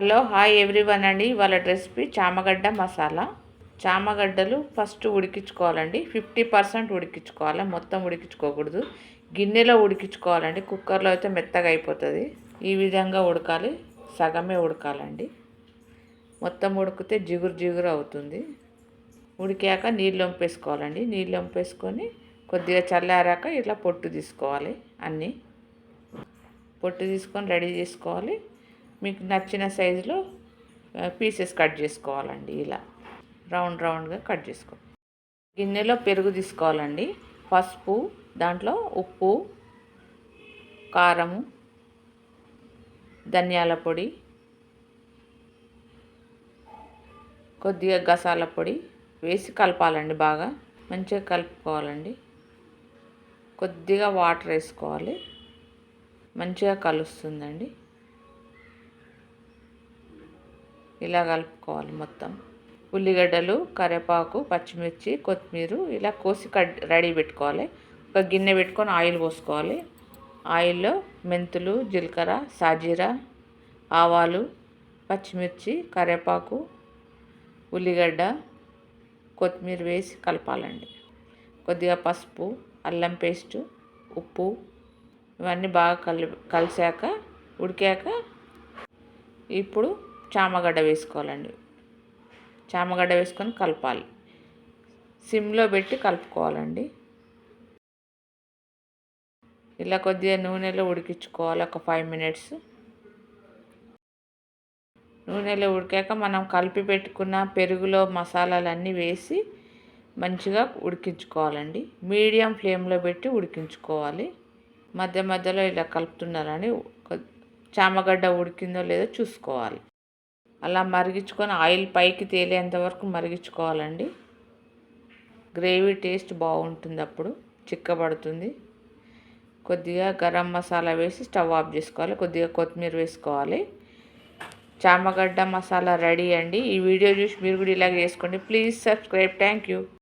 Hello hi everyone అండి. వాళ్ళ recipe చామగడ్డ మసాలా. చామగడ్డలు ఫస్ట్ ఉడికించుకోవాలండి. ఫిఫ్టీ పర్సెంట్ ఉడికించుకోవాలి. మొత్తం ఉడికించుకోకూడదు. గిన్నెలో ఉడికించుకోవాలండి. కుక్కర్లో అయితే మెత్తగా అయిపోతుంది. ఈ విధంగా ఉడకాలి. సగమే ఉడకాలండి. మొత్తం ఉడికితే జిగురు జిగురు అవుతుంది. ఉడికాక నీళ్ళు వంపేసుకోవాలండి. నీళ్ళు వంపేసుకొని కొద్దిగా చల్లారాక ఇట్లా పొట్టు తీసుకోవాలి. అన్నీ. పొట్టు తీసుకొని రెడీ చేసుకోవాలి. మీకు నచ్చిన సైజులో పీసెస్ కట్ చేసుకోవాలండి ఇలా. రౌండ్ రౌండ్గా కట్ చేసుకో. గిన్నెలో పెరుగు తీసుకోవాలండి. పసుపు దాంట్లో ఉప్పు కారము ధనియాల పొడి కొద్దిగా గసాల పొడి వేసి కలపాలండి బాగా. మంచిగా కలుపుకోవాలండి. కొద్దిగా వాటర్ వేసుకోవాలి. మంచిగా కలుస్తుందండి. ఇలా కలుపుకోవాలి మొత్తం. ఉల్లిగడ్డలు కరివేపాకు పచ్చిమిర్చి కొత్తిమీర ఇలా కోసి కడ్ రెడీ పెట్టుకోవాలి. ఒక గిన్నె పెట్టుకొని ఆయిల్ పోసుకోవాలి. ఆయిల్లో మెంతులు జీలకర్ర సాజీరా ఆవాలు పచ్చిమిర్చి కరివేపాకు ఉల్లిగడ్డ కొత్తిమీర వేసి కలపాలండి. కొద్దిగా పసుపు అల్లం పేస్టు ఉప్పు ఇవన్నీ బాగా కలి కలిసాక ఉడికాక ఇప్పుడు చామగడ్డ వేసుకోవాలండి. చామగడ్డ వేసుకొని కలపాలి. సిమ్లో పెట్టి కలుపుకోవాలండి. ఇలా కొద్దిగా నూనెలో ఉడికించుకోవాలి ఒక ఫైవ్ మినిట్స్. నూనెలో ఉడికాక మనం కలిపి పెట్టుకున్న పెరుగులో మసాలాలన్నీ వేసి మంచిగా ఉడికించుకోవాలండి. మీడియం ఫ్లేమ్లో పెట్టి ఉడికించుకోవాలి. మధ్య మధ్యలో ఇలా కలుపుతున్నారని చామగడ్డ ఉడికిందో లేదో చూసుకోవాలి. అలా మరిగించుకొని ఆయిల్ పైకి తేలేంత వరకు మరిగించుకోవాలండి. గ్రేవీ టేస్ట్ బాగుంటుంది అప్పుడు చిక్కబడుతుంది. కొద్దిగా గరం మసాలా వేసి స్టవ్ ఆఫ్ చేసుకోవాలి కొద్దిగా కొత్తిమీర వేసుకోవాలి. చామగడ్డ మసాలా రెడీ అండి. ఈ వీడియో చూసి మీరు కూడా ఇలాగ చేసుకోండి. Please subscribe. Thank you.